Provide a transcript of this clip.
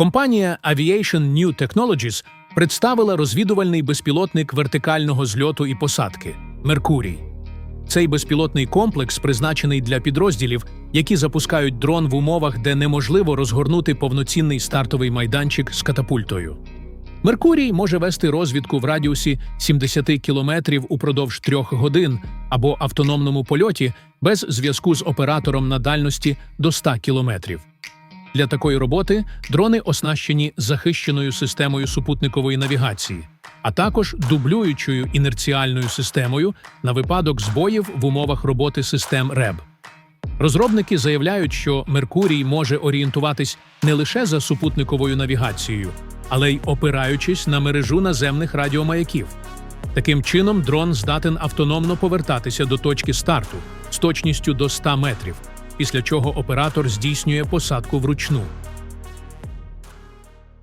Компанія Aviation New Technologies представила розвідувальний безпілотник вертикального зльоту і посадки Меркурій. Цей безпілотний комплекс призначений для підрозділів, які запускають дрон в умовах, де неможливо розгорнути повноцінний стартовий майданчик з катапультою. Меркурій може вести розвідку в радіусі 70 кілометрів упродовж трьох годин або автономному польоті без зв'язку з оператором на дальності до 100 кілометрів. Для такої роботи дрони оснащені захищеною системою супутникової навігації, а також дублюючою інерціальною системою на випадок збоїв в умовах роботи систем РЕБ. Розробники заявляють, що Меркурій може орієнтуватись не лише за супутниковою навігацією, але й опираючись на мережу наземних радіомаяків. Таким чином, дрон здатен автономно повертатися до точки старту з точністю до 100 метрів, після чого оператор здійснює посадку вручну.